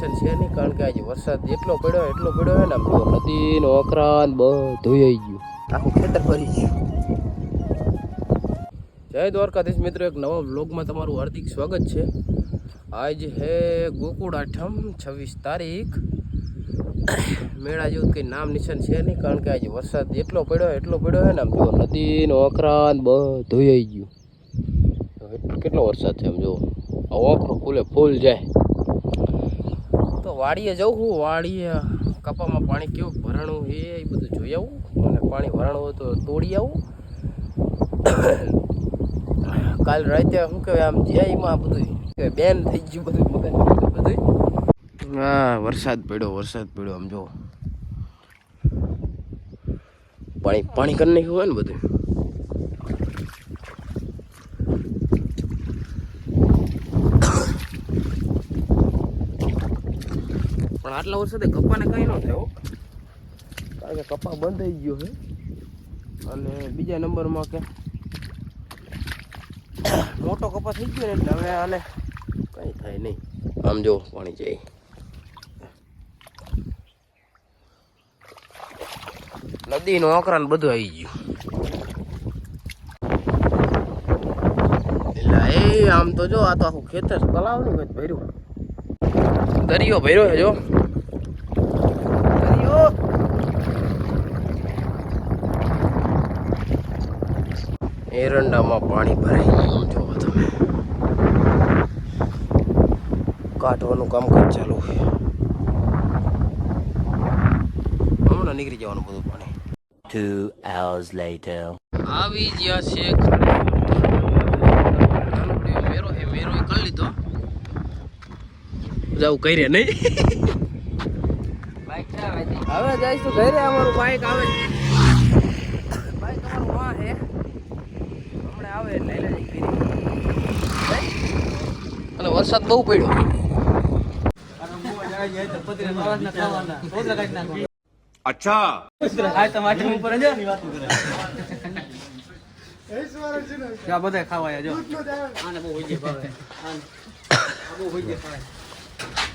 નિશાન છે નહીં, કારણ કે આજે વરસાદ એટલો પડ્યો એટલો પડ્યો હોય ને, આમ જો નદીનો અકરાન બધું આવી ગયું. આખું ખેતર ભરી ગયું. જય દ્વારકાધીશ મિત્રો, એક નવા વ્લોગમાં તમારું હાર્દિક સ્વાગત છે. આજ હે ગોકુળ આઠમ, છવ્વીસ તારીખ. મેળા જેવું કંઈ નામ નિશાન છે નહીં, કારણ કે આજે વરસાદ એટલો પડ્યો એટલો પડ્યો હોય ને, આમ જો નદીનો અકરાન બધું આવી ગયું. કેટલો વરસાદ છે, આમ જો ઓખરો ફૂલે ફૂલ જાય. વાડીએ જવું હું? વાડીએ. કપામાં પાણી કેવું ભરાણું એ એ બધું જોઈ આવું. અને પાણી ભરાણું હોય તો તોડી આવું. કાલ રાતે શું કહેવાય, આમ જ્યાંમાં બધું બેન થઈ ગયું બધું મગન બધું હા, વરસાદ પડ્યો વરસાદ પડ્યો, આમ જો પાણી પાણી કરી નાખ્યું હોય ને બધું પણ આટલા વર્ષે કપાને કઈ ન થયો. કારણ કે કપા બંધ થઈ ગયો છે. અને બીજા નંબરમાં કે મોટો કપા થઈ ગયો ને એટલે હવે આને કઈ થાય નહીં. આમ જો પાણી જાય. નદીનો આકરા ને બધું આવી ગયું. એટલે એ આમ તો જો આ તો આખું ખેતર તલાવનું ભર્યું. દરિયો ભર્યો છે જો. દરિયો. એરંડામાં પાણી ભરાઈ ગયું જોવો તમે. કાઢવાનું કામકાજ ચાલુ. છે હમણાં નીકળી જવાનું બધું પાણી. Two hours later. આવી ગયા છે ઘરે નાનકડી મેરો હે મેરો એ કરી લીધો જાવ કરી નહીં. હવે જઈશું તો ઘરે અમારું બાઈક આવે. બાઈક અમારું વાં હે. હમણાં આવે એટલે લઈ લેજે અને વરસાદ બહુ પડ્યો.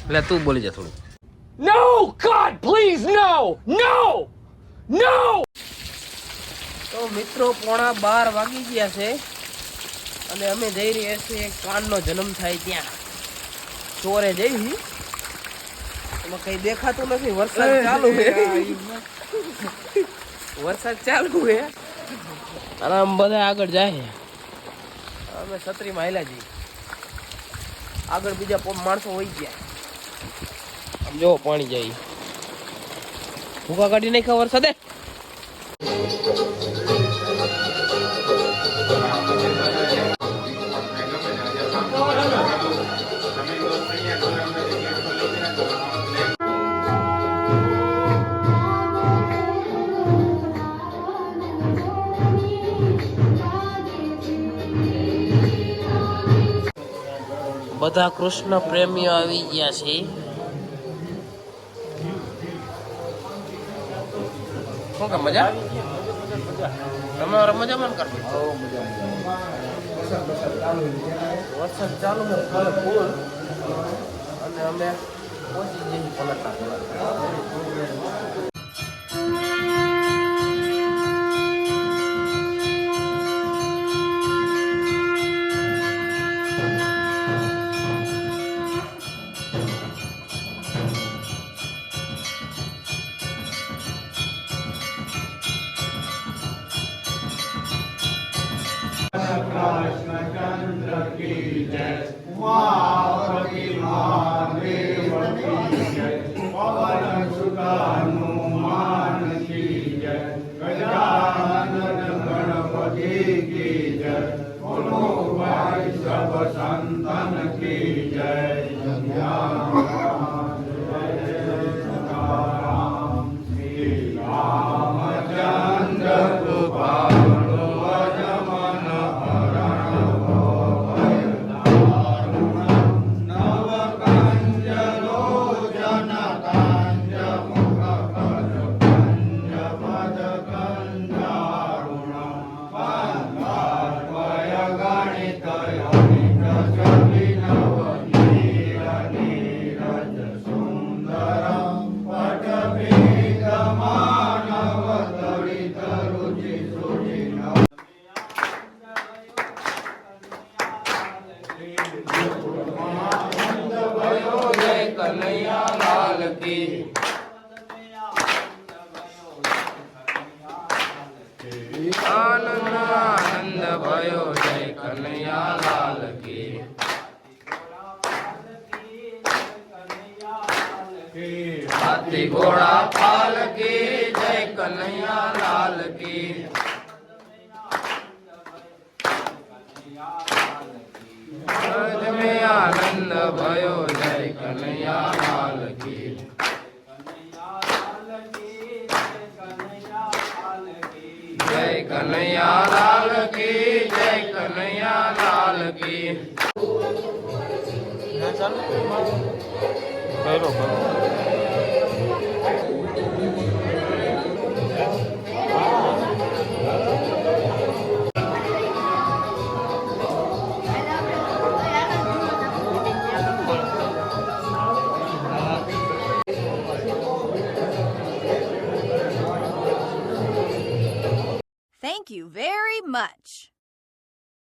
એટલે તું બોલી જા થોડું નો ગોડ પ્લીઝ નો નો નો તો મિત્રો પોણા બાર વાગી ગયા છે અને અમે જઈ રહ્યા છીએ કાનનો જન્મ થાય ત્યાં. ચોરે જઈ. એમાં કઈ દેખાતું નથી વરસાદ ચાલુ છે. વરસાદ ચાલુ છે. અને આમ બધા આગળ જાય. અમે છત્રીમાં આવેલા જઈએ આગળ બીજા માણસો હોય ગયા. આમ જો પાણી જાય. ભૂકા કાઢી નાખ્યા વરસાદે? બધા કૃષ્ણ પ્રેમીઓ આવી ગયા છે. શું કે મજા? તમારે મજામાં ને કરતો વરસાદ ચાલુ ફૂલ અને અમે પહોંચી જઈએ Wow, આનંદ આનંદ ભયો જય કનૈયા લાલ કે હાથી ઘોડા પાલ કી જય કનૈયા લાલ કી આનંદ ભયો કનૈયા લાલ કી જય કનૈયા લાલ કી. બરોબર.